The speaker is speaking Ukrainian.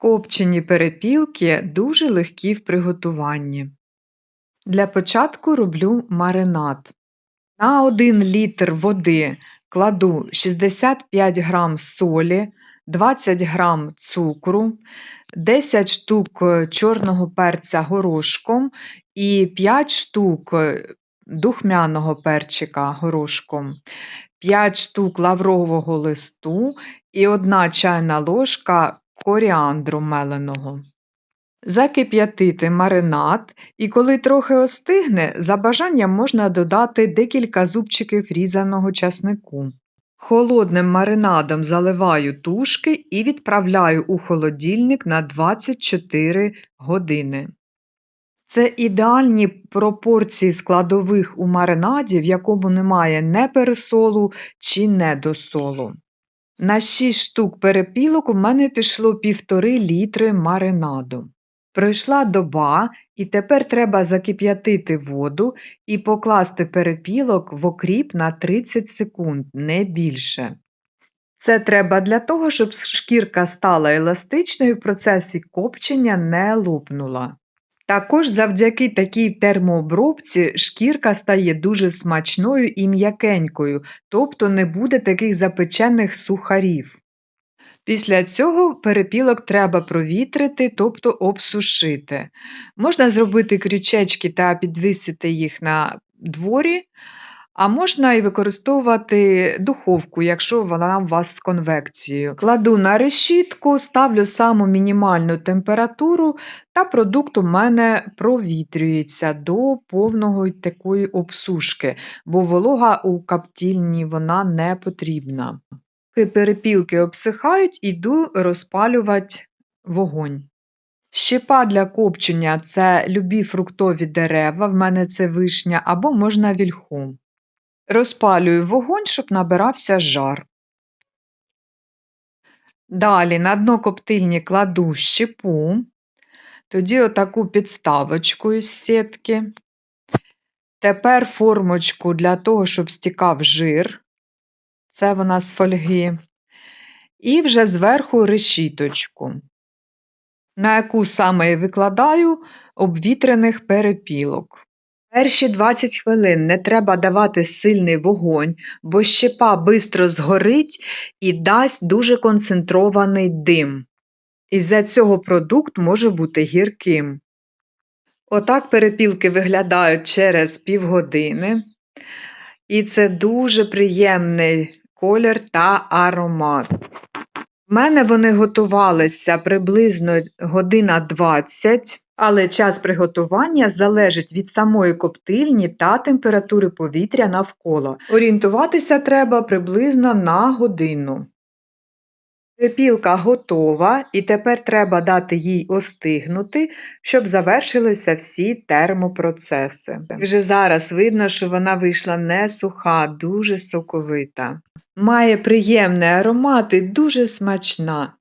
Копчені перепілки дуже легкі в приготуванні. Для початку роблю маринад. На 1 літр води кладу 65 грам солі, 20 грам цукру, 10 штук чорного перця горошком і 5 штук духмяного перчика горошком, 5 штук лаврового листу і 1 чайна ложка коріандру меленого. Закип'ятити маринад, і коли трохи остигне, за бажанням можна додати декілька зубчиків різаного часнику. Холодним маринадом заливаю тушки і відправляю у холодильник на 24 години. Це ідеальні пропорції складових у маринаді, в якому немає не пересолу чи недосолу. На 6 штук перепілок у мене пішло півтори літри маринаду. Пройшла доба, і тепер треба закип'ятити воду і покласти перепілок в окріп на 30 секунд, не більше. Це треба для того, щоб шкірка стала еластичною і в процесі копчення не лопнула. Також завдяки такій термообробці шкірка стає дуже смачною і м'якенькою, тобто не буде таких запечених сухарів. Після цього перепілок треба провітрити, тобто обсушити. Можна зробити крючечки та підвісити їх на дворі, а можна і використовувати духовку, якщо вона у вас з конвекцією. Кладу на решітку, ставлю саму мінімальну температуру, та продукт у мене провітрюється до повного такої обсушки, бо волога у каптільні вона не потрібна. Перепілки обсихають, іду розпалювати вогонь. Щепа для копчення це любі фруктові дерева, в мене це вишня, або можна вільху. Розпалюю вогонь, щоб набирався жар. Далі на дно коптильні кладу щепу, тоді отаку підставочку із сітки. Тепер формочку для того, щоб стікав жир, це вона з фольги, і вже зверху решіточку, на яку саме і викладаю обвітрених перепілок. Перші 20 хвилин не треба давати сильний вогонь, бо щепа бистро згорить і дасть дуже концентрований дим. Із-за цього продукт може бути гірким. Отак перепілки виглядають через півгодини. І це дуже приємний колір та аромат. В мене вони готувалися приблизно година 20, але час приготування залежить від самої коптильні та температури повітря навколо. Орієнтуватися треба приблизно на годину. Перепілка готова, і тепер треба дати їй остигнути, щоб завершилися всі термопроцеси. Вже зараз видно, що вона вийшла не суха, дуже соковита. Має приємний аромат і дуже смачна.